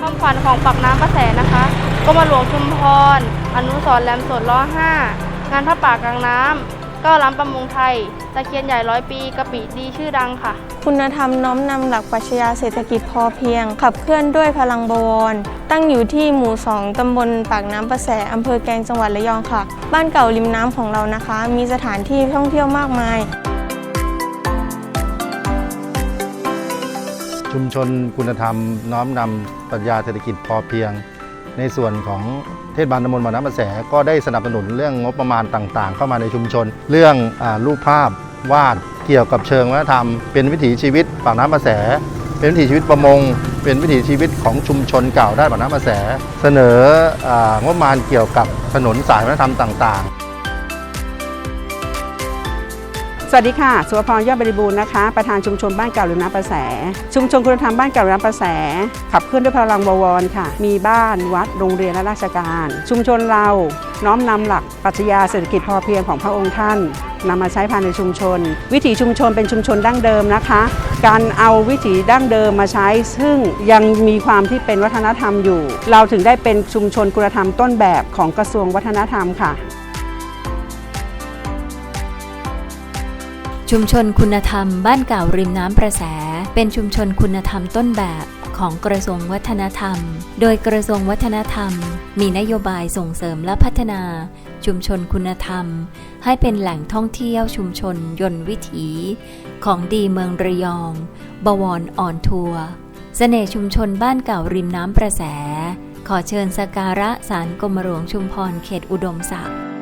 ความฝันของปากน้ำประแสนะคะกรมาหลวงชุมพร อนุสรณ์แหลมสดล้อห้างานพระป่ากลางน้ำ ก้าล้ำประมงไทย ตะเคียนใหญ่ร้อยปีกะปิดีชื่อดังค่ะ คุณธรรมน้อมนำหลักปรัชญาเศรษฐกิจพอเพียง ขับเคลื่อนด้วยพลังบวร ตั้งอยู่ที่หมู่2ตำบลปากน้ำประแสอำเภอแกลงจังหวัดระยองค่ะ บ้านเก่าริมน้ำของเรานะคะ มีสถานที่ท่องเที่ยวมากมายชุมชนคุณธรรมน้อมนำปรัชญาเศรษฐกิจพอเพียง ในส่วนของเทศบาลตำบลบางน้ำประแสก็ได้สนับสนุนเรื่องงบประมาณต่างๆ เข้ามาในชุมชน เรื่องอรูปภาพวาดเกี่ยวกับเชิงวัฒนธรรม เป็นวิถีชีวิตปากน้ำประแส เป็นวิถีชีวิตประมง เป็นวิถีชีวิตของชุมชนเก่าด้านปากน้ำประแส เสนอองบประมาณเกี่ยวกับถนนสายวัฒนธรรมต่าง ๆ วัสดีค่ะ สุวพรยอดบริบูรณ์นะคะ ประธานชุมชนบ้านเก่าริมน้ำประแส ชุมชนคุณธรรมบ้านเก่าริมน้ำประแส ขับเคลื่อนด้วยพลังบวรค่ะ มีบ้านวัดโรงเรียนและราชการ ชุมชนเราน้อมนำหลักปรัชญาเศรษฐกิจพอเพียงของพระองค์ท่านนำมาใช้ภายในชุมชน วิถีชุมชนเป็นชุมชนดั้งเดิมนะคะ การเอาวิถีดั้งเดิมมาใช้ ซึ่งยังมีความที่เป็นวัฒนธรรมอยู่ เราถึงได้เป็นชุมชนคุณธรรมต้นแบบของกระทรวงวัฒนธรรมค่ะ ชุมชนคุณธรรมบ้านเก่าริมน้ำประแส เป็นชุมชนคุณธรรมต้นแบบของกระทรวงวัฒนธรรม โดยกระทรวงวัฒนธรรม มีนโยบายส่งเสริมและพัฒนา ชุมชนคุณธรรม ให้เป็นแหล่งท่องเที่ยวชุมชนยนต์วิถี ของดีเมืองระยอง บวรอ่อนทัวร์เสน่ห์ชุมชนบ้านเก่าริมน้ำประแส ขอเชิญสการะสารกรมหลวงชุมพรเขตอุดมศักดิ์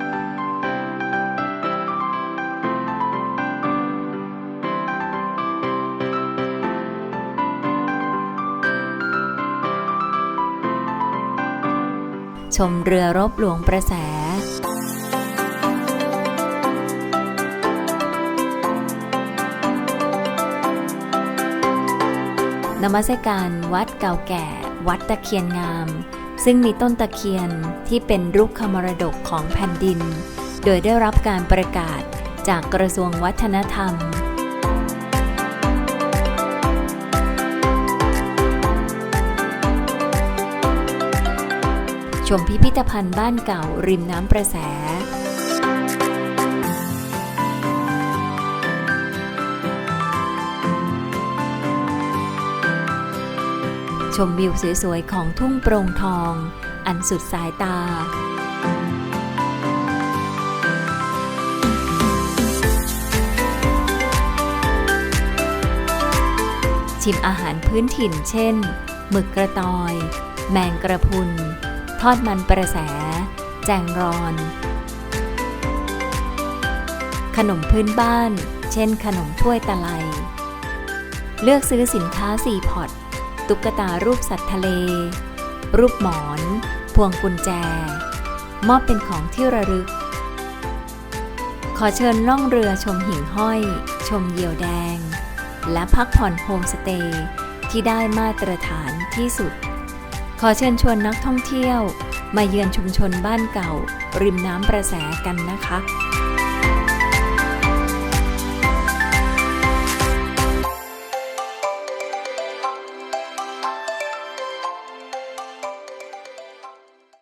ชมเรือรบหลวงประแส นมัสการวัดเก่าแก่ วัดตะเคียนงาม ซึ่งมีต้นตะเคียนที่เป็นรุกขมรดกของแผ่นดิน โดยได้รับการประกาศจากกระทรวงวัฒนธรรม มพิพิธภัณฑ์บ้านเก่าริมน้ำประแส ชมวิวสวยๆของทุ่งโปร่งทอง อันสุดสายตาชิมอาหารพื้นถิ่นเช่น หมึกกระตอย แมงกระพุน ทอดมันประแส แจงรอน ขนมพื้นบ้าน เช่นขนมถ้วยตะไล เลือกซื้อสินค้าสี่พอตตุ๊กตารูปสัตว์ทะเล รูปหมอน พวงกุญแจ มอบเป็นของที่ระลึก ขอเชิญล่องเรือชมหิ่งห้อย ชมเหยี่ยวแดง และพักผ่อนโฮมสเตย์ที่ได้มาตรฐานที่สุด ขอเชิญชวนนักท่องเที่ยว มาเยือนชุมชนบ้านเก่า ริมน้ำประแสกันนะคะ